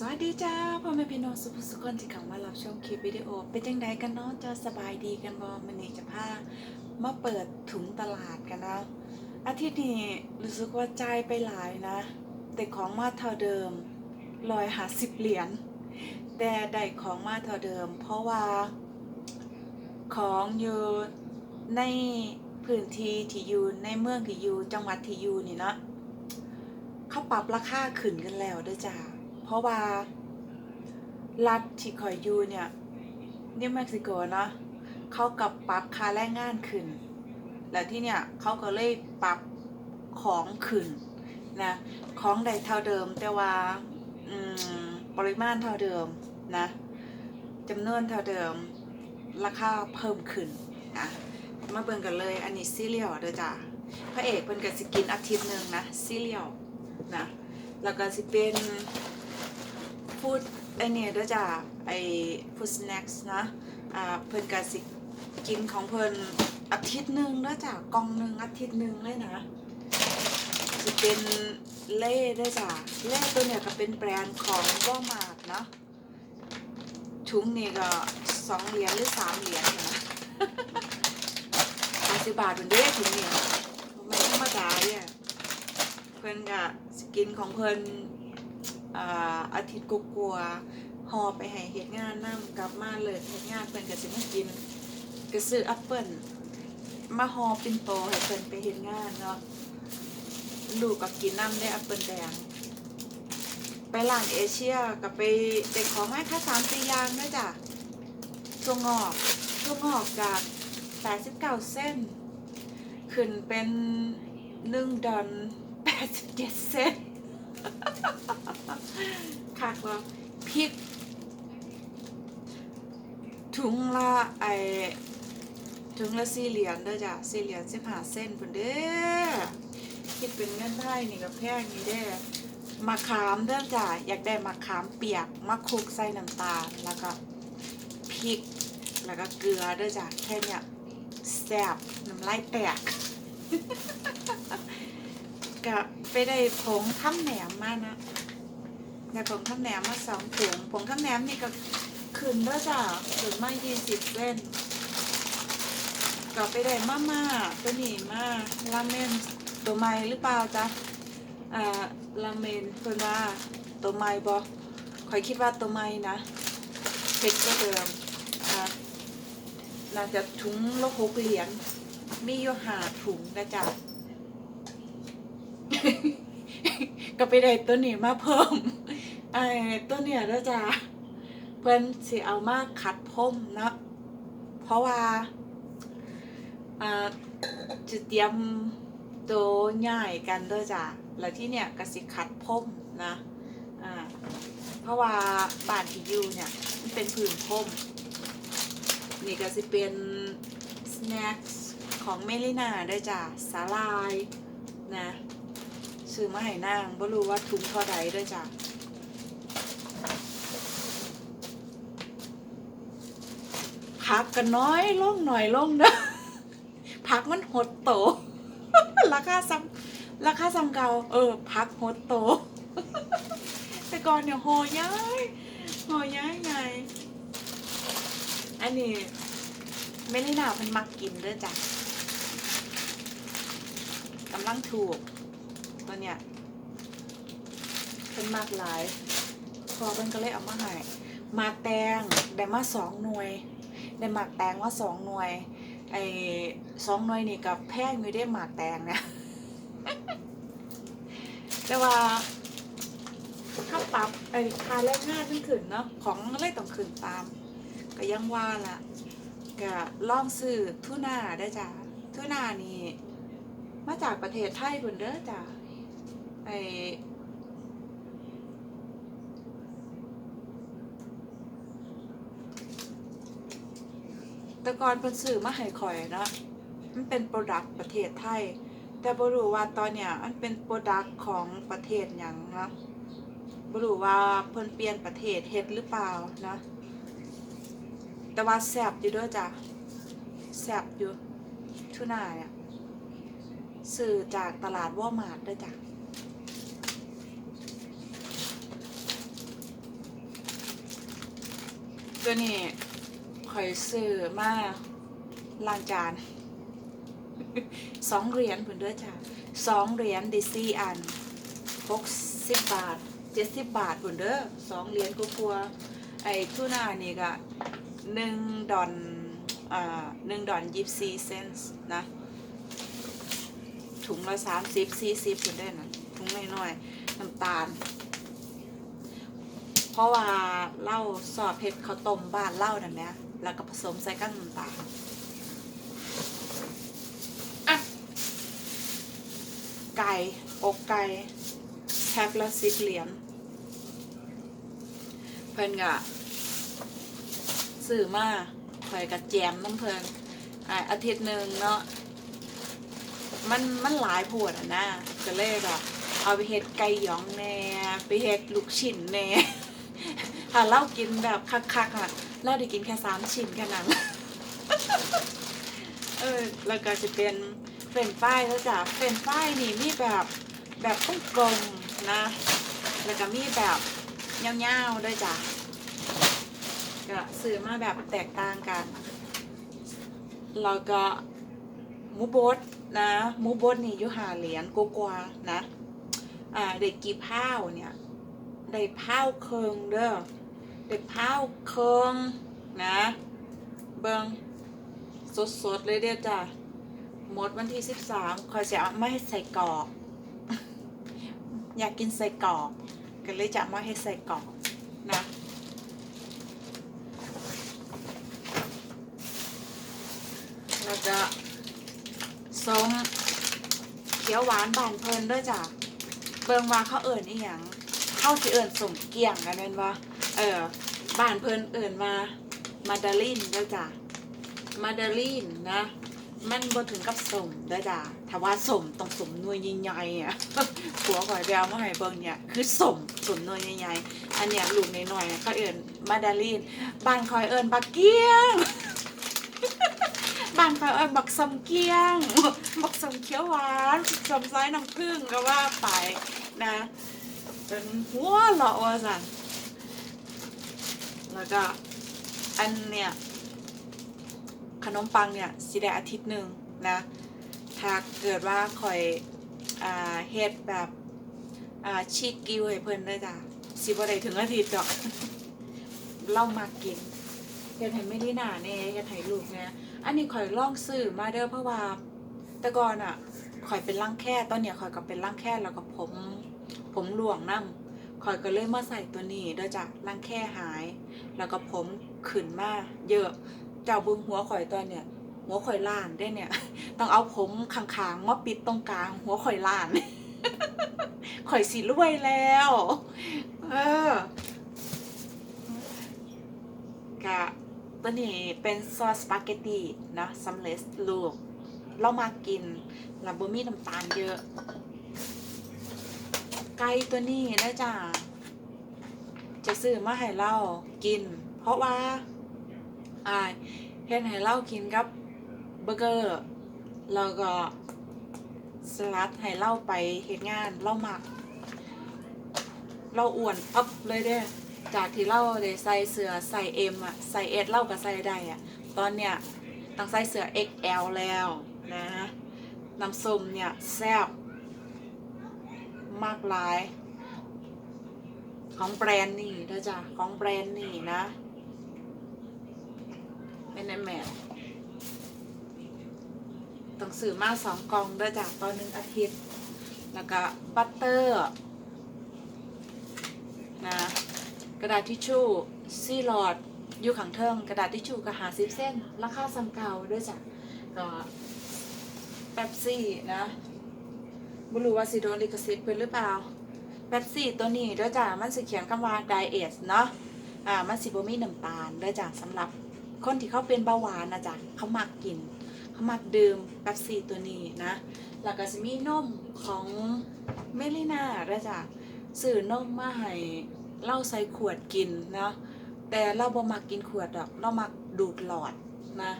สวัสดีจ้าพ่อแม่พี่น้องสุภสุขคนที่เข้ามารับชมคลิปวิดีโอ เป็นจังใดกันเนาะจะสบายดีกันบ่มันนี่จะพามาเปิดถุงตลาดกันนะอาทิตย์นี้รู้สึกว่าจ่ายไปหลายนะ แต่ของมาเท่าเดิมร้อยหาสิบเหรียญแต่ได้ของมาเท่าเดิม เพราะว่าของอยู่ในพื้นที่ที่อยู่ในเมืองที่อยู่จังหวัดที่อยู่นี่เนาะเขาปรับราคาขึ้นกันแล้วด้วยจ้า เพราะว่า รัฐที่คอยอยู่เนี่ยนิวเม็กซิโกเนาะเขากับปรับค่าแรงงานขึ้น แล้วที่เนี่ยเขาก็เลยปรับของขึ้นนะของใดเท่าเดิมแต่ว่าปริมาณเท่าเดิมนะจำนวนเท่าเดิม ราคาเพิ่มขึ้นนะมาเบิ่งกันเลยอันนี้ซีเรียลเด้อจ้ะพระเอกเพิ่นก็สิกินอาทิตย์หนึ่งนะซีเรียลนะแล้วก็สิเป็น ฟูดไอเนี่ยด้อจ้ะไอฟูดสแน็คนะอ่าเพิ่นก็สิกินของเพิ่นอาทิตย์หนึ่งด้อจ้ะกองหนึ่งอาทิตย์หนึ่งเลยนะสิเป็นเล่ด้อจ้ะเล่ตัวเนี่ยก็เป็นแบรนด์ของวอมาร์ทเนาะถุงนี่ก็สองเหรียญหรือสามเหรียญนะห้าสิบบาทเป็นเด้ถุงเนี่ยไม่ธรรมดาเนี่ยเพิ่นก็สกินของเพิ่น อาทิตย์กลัวๆห่อไปให้เฮ็ดงานนํกลับมาเลยเฮ็ดงานเพิ่นก็สิมากินก็ซื้อแอปเปิ้ลมาห่อปิ่นโตให้เพิ่นไปเฮ็ดงานเนาะลูกก็กินน้ำได้แอปเปิ้ลแดง ไปร้านเอเชียกับไปเด็กของไม้ค่าสามสี่ยางด้วยจ้ะถั่วงอกถั่วงอกจากแปดสิบเก้าเส้น ขึ้นเป็นหนึ่งดอนแปดสิบเจ็ดเส้น คักว่าพริก ถุงละไอถุงละสี่เหรียญเด้อจ้ะสี่เหรียญสิบห้าเส้นพุ่นเด้อคิดเป็นเงินไทยนี่ก็แพงนี่เด้อมะขามเด้อจ้ะอยากได้มะขามเปียกมะคุกใส่น้ำตาลแล้วก็พริกแล้วก็เกลือเด้อจ้ะแค่เนี้ยแซ่บน้ำลายแตก ก็ไปได้ผงข้าแหนมมานะได้ผงข้าแหนมมาสองถุงผงข้าแหนมนี่ก็ขึ้นเด้อจ้ะขึ้นมายี่สิบเส้นก็ไปได้มาม่าตัวนี้มาราเมนตัวใหม่หรือเปล่าจ๊ะอ่าราเมนเพิ่นว่าตัวใหม่บ่ข่อยคิดว่าตัวใหม่นะเผ็ดก็เดิมอ่าน่าจะถุงละหกเหรียญมีอยู่หาถุงนะจ๊ะ ก็ไปได้ตัวนี้มาเพิ่มไอ้ตัวเนี้ยนะจ๊ะเพิ่นสิเอามาขัดผมนะเพราะว่าอ่าจะเตรียมตัวง่ายกันเด้อจ้ะแล้วที่เนี่ยกสิขัดพมนะอ่าเพราะว่าบ้านที่อยู่เนี่ยมันเป็นผืนพมนี่ก็สิเป็นสแน็คของเมลินาเด้อจ้ะสาลายนะ ซื้อมาให้นางบ่รู้ว่าถุงเท่าใดด้อจ้ะพักกันน้อยลงหน่อยลงเด้อพักมันหดโต ราคาซ้ำราคาซ้ำเก่าเออพักหดโต แต่ก่อนเนี่ยโหย้ายโหย้ายใหญ่อันนี้ไม่ได้หนาเพันมักกินเด้อจ้ะกำลังถูก ตัวเนี้ยเป็นมากหลาย พอเป็นก็เลยเอามาให้มากแตงได้มาสองหน่วย ได้หมากแตงว่าสองหน่วย ไอ้สองหน่วยนี่กับแพงอยู่ได้หมากแตงเนี่ยแต่ว่าถ้าปรับไอ้ค่าแรงงานมันขึ้นเนาะของอะไรต้องขึ้นตาม ก็ยังว่าละก็ลองซื้อทุน่าได้จ้ะทุน่านี่มาจากประเทศไทยพุ่นเด้อจ้ะ ไอแต่ก่อนเพิ่นซื้อมาให้ข่อยนะมันเป็นโปรดักต์ประเทศไทย แต่บรู้ว่าตอนเนี้ยมันเป็นโปรดักต์ของประเทศหยังนะบรู้ว่าเพิ่นเปลี่ยนประเทศเฮ็ดหรือเปล่านะ แต่ว่าแซบอยู่ด้วยจ้ะแซบอยู่ทุน่าเนี่ยซื้อจากตลาดวอลมาร์ทด้วยจ้ะ ตัวนี้ข่อยซื้อมาล้างจานสองเหรียญเพิ่นเด้อจ้ะสองเหรียญดิซี่อันหกสิบบาทเจ็ดสิบบาทเพิ่นเด้อสองเหรียญกลัวๆไอ้ทูน่านี่ก็หนึ่งดอนอ่าหนึ่งดอนยี่สี่เซนส์นะ ถุงละสามสิบสี่สิบเพิ่นได้นะถุงน้อยๆน้ำตาล เพราะว่าเหล้าสอบเผ็ดข้าต้มบ้านเหล้านั่นแหละแล้วก็ผสมใส่กับน้ำตาลไก่อกไก่แพ็คละสิบเหรียญเพิ่นก็ซื้อมาข่อยกับแจมน้ำเพิ่นอาทิตย์หนึ่งเนาะมันมันหลายโพดอะนะก็เลยแบบเอาไปเฮ็ดไก่หยองแน่ ไปเฮ็ดลูกชิ้นแน่ ถ้าเรากินแบบคักๆอะเราได้กินแค่สามชิ้นแค่นั้นเออแล้วก็จะเป็นเฟรนฟรายแล้วจ้ะเฟรนฟรายนี่มีแบบแบบต้องกลมนะ แล้วก็มีแบบเงาวๆด้วยจ้ะก็ซื้อมาแบบแตกต่างกัน แล้วก็หมูบดนะหมูบดนี่อยู่หาเหรียญกว่านะ อ่าเด็กกี่พ้าวเนี่ย ได้พ้าวเคิงเด้อ ได้พ้าเคิงนะ เบิงสดๆเลยเด้อจ้ะหมดวันที่สิบสามคอยจะเอาไม่ให้ใส่กรอกอยากกินใส่กรอกก็เลยจะมาให้ใส่กรอกนะเราจะส้มเขียวหวานบานเพลินด้วยจ้ะเบิงว่าเขาเอิ่นอีหยังเข้าสิเอิ่นสมเกี่ยงกันนั่นว่า เออบ้านเพิ่นเอิ่นมามาดาลินเด้อจ้ะมาดาลินนะ มันบ่ถึงกับสมเด้อจ้ะถ้าว่าสมต้องสมนวยใหญ่ๆอะผัวข่อยไปเอามาให้เบิ่งเนี่ย คือสมสมนวยใหญ่ๆอันเนี้ยลูกน้อยๆเขาเอิ่นมาดาลินบ้านข่อยเอิ่นบักเกี้ยงบ้านข่อยเอิ่นบักสมเกี้ยง บักสมเขียวหวานสมไซน้ำผึ้งก็ว่าไปนะ เป็นหัวเหลาะว่าสัน แล้วก็อันเนี่ยขนมปังเนี่ยสิได้อาทิตย์หนึ่งนะถ้าเกิดว่าคอยอ่าเฮ็ดแบบอ่าชีกกิ้วให้เพิ่นด้วยจ้ะสิบ่ได้ถึงอาทิตย์ดอกเล่ามากินเฮ็ดให้ไม่ได้หนาแน่เฮ็ดให้ลูกเนี่ยอันนี้ข่อยลองซื้อมาเด้อเพราะว่าแต่ก่อนอะข่อยเป็นร่างแค่ตอนเนี้ยข่อยก็เป็นร่างแค่แล้วก็ผมผมหลวงน้ำ ข่อยก็เลยมาใส่ตัวนี้เด้อจ้ะร่างแค่หาย แล้วก็ผมขึ้นมาเยอะ เจ้าบึงหัวข่อยตอนเนี่ย หัวข่อยล้านได้เนี่ย ต้องเอาผมข้างๆมาปิดตรงกลาง หัวข่อยล้านข่อยสิรวยแล้ว เออกะตัวนี้เป็นซอสสปาเกตตีนะสำเร็จรูปเรามากินแล้วบ่มีน้ำตาลเยอะ ก่ตัวนี้นะจ๊ะจะซื้อมาให้เรากิน เพราะว่าอ่าเฮ็ดให้เรากินกับเบอร์เกอร์แล้วก็สลัดให้เราไปเฮ็ดงานเราหมัก เราอ้วนอัพเลยเด้จากที่เราได้ใส่เสือใส่เอ็มอะใส่เอสเราก็ใส่ได้อะตอนเนี้ยต้องใส่เสือ XL แล้วนะน้ำส้มเนี่ยแซ่บ มากหลาย ของแบรนด์นี่นะจ๊ะของแบรนด์นี่นะเป็นแมทต้องซื้อมาสองกล่องด้วยจ้ะตอนหนึ่งอาทิตย์ แล้วก็บัตเตอร์นะกระดาษทิชชู่ซีหลอดอยู่ขังเทิงกระดาษทิชชู่ก็หาซิบเส้นราคาซ้ำเก่าด้วยจ้ะก็แป๊บซี่นะ ไม่รู้ว่าสิโดนลิขสิทธิ์เพิ่นหรือเปล่าแป๊บซี่ตัวนี้เด้อจ้ะมันสิเขียนคำว่าไดเอทเนาะอ่ามันสิบ่มีน้ำตาลเด้อจ้ะสำหรับคนที่เขาเป็นเบาหวานนะจ๊ะเขามักกิน เขามักดื่มแป๊บซี่ตัวนี้นะ แล้วก็สิมีนมของเมลิน่าด้อจ้ะซื้อนมมาให้เล่าใส่ขวดกินเนาะแต่เราบ่มักกินขวดดอก เรามักดูดหลอดนะ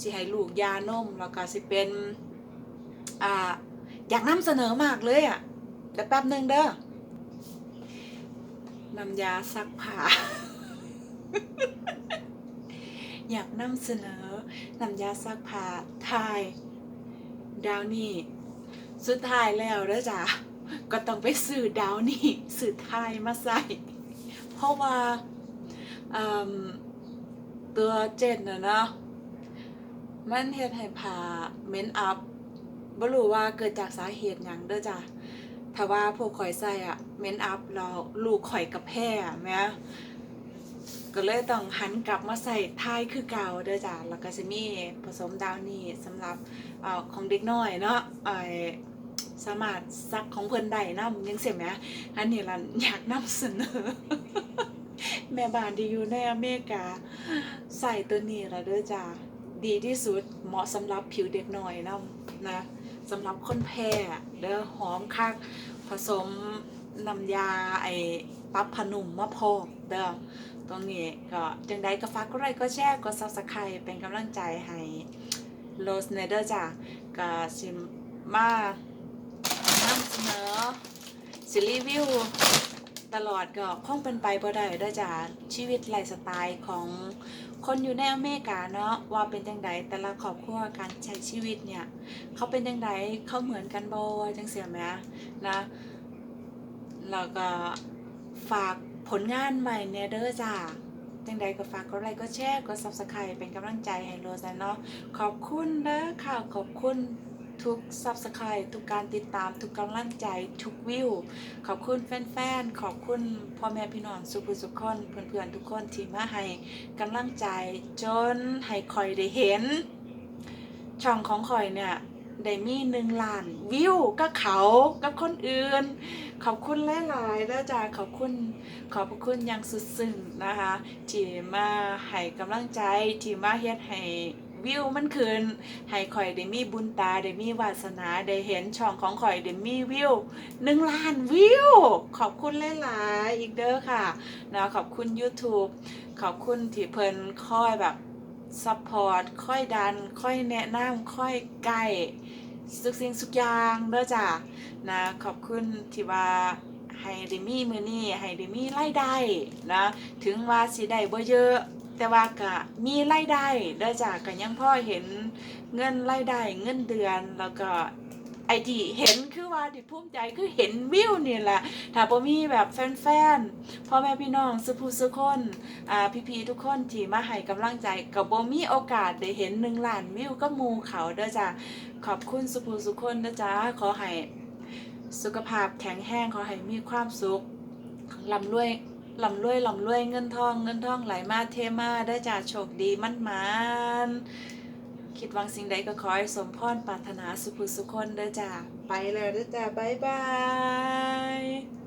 สิให้ลูกยานมแล้วก็สิเป็นอ่า อยากนำเสนอมากเลยอะเดี๋ยวแป๊บหนึ่งเด้อน้ำยาซักผ้าอยากนำเสนอน้ำยาซักผ้าทายดาวนี่สุดท้ายแล้วเด้อจ้ะก็ต้องไปซื้อดาวนี่ซื้อทายมาใส่ เพราะว่าตัวเจ็ดนะเนาะมันเฮ็ดให้ผ้าเม็นอับ บ่รู้ว่าเกิดจากสาเหตุหยังเด้อจ้ะถ้าว่าพวกข่อยใส่อะเมนอับแล้วลูกข่อยกับแพ้แม่ก็เลยต้องหันกลับมาใส่ท้ายคือเก่าเด้อจ้ะแล้วก็จะมีผสมดาวนี่สำหรับเอ่อของเด็กน้อยเนาะไอสามารถซักของเพิ่นได้นำยังเสียไหมอันนี้ล่ะอยากนำเสนอ แม่บ้านที่อยู่ในอเมริกา ใส่ตัวนี้ละเด้อจ้าดีที่สุดเหมาะสำหรับผิวเด็กน้อยนำนะ สำหรับคนแพ้เด้อหอมคักผสมน้ำยาไอ้ปรับผนุ่มมะพร้าวเด้อตรงนี้ก็จังใดก็ฝากกดไลค์ก็แชร์กด Subscribe เป็นกำลังใจให้โรสเนเดอร์จ้ะก็สิมานำเสนอสิรีวิวตลอดก็คงเป็นไปบ่ได้เด้อจ้ะชีวิตไลฟ์สไตล์ของ คนอยู่ในอเมริกาเนาะว่าเป็นจังไดแต่ละครอบครัวการใช้ชีวิตเนี่ย เขาเป็นจังไดเขาเหมือนกันบ่จังเสียไหมนะแล้วก็ฝากผลงานใหม่เนเด้อจ้าจังใดก็ฝากกดไลค์ก็แชร์กดซับสไคร b ์เป็นกำลังใจให้โรสเนาะขอบคุณนะค่ะขอบคุณ ทุก Subscribe ทุกการติดตาม ทุกกำลังใจ ทุกวิว ขอบคุณแฟนๆ ขอบคุณพ่อแม่พี่น้องสุขุสุขคนเพื่อนๆ ทุกคนที่มาให้กำลังใจ จนให้คอยได้เห็น ช่องของคอยเนี่ยได้มีหนึ่งล้านวิวกับเขากับคนอื่น ขอบคุณหลายๆแล้วจ้าขอบคุณขอบพระคุณอย่างสุดซึ้งนะคะที่มาให้กำลังใจที่มาเฮ็ดให้ วิวมันขึ้นให้ข่อยได้มีบุญตาได้มีวาสนาได้เห็นช่องของข่อยได้มีวิวหนึ่งล้านวิว ขอบคุณหลายๆอีกเด้อค่ะนะขอบคุณ YouTube ขอบคุณที่เพิ่นค่อยแบบซัพพอร์ตค่อยดัน ค่อยแนะนำค่อยไกลสุกสิ่งสุกอย่างเด้อจ้ะนะขอบคุณที่ว่าให้ได้มีมือนี้ให้ได้มีรายได้นะ ถึงว่าสิได้บ่เยอะ แต่ว่าก็มีรายได้เด้จ้ะก็ยังพ่อเห็นเงินรายได้เงินเดือนแล้วก็ไอที่เห็นคือว่าที่ภูมิใจคือเห็นวิวเนี่ยแหละถ้าบ่มีแบบแฟนๆพ่อแม่พี่น้องสุภูสุคนอ่าพี่ๆทุกคนที่มาให้กำลังใจก็บ่มีโอกาสได้เห็น1ล้านวิวก็มูเขาเด้อจ้ะขอบคุณสุภูสุคนเด้อจ้าขอให้สุขภาพแข็งแรงขอให้มีความสุขลำรวย ลำรวยลำรวยเงินทอง เงินทองไหลมาเทมาได้จากโชคดีมั่นมานคิดวังสิ่งใดก็ขอให้สมพรปรารถนาสุขสุขคนเด้อจ้าไปแล้วเด้อจ้าบายบาย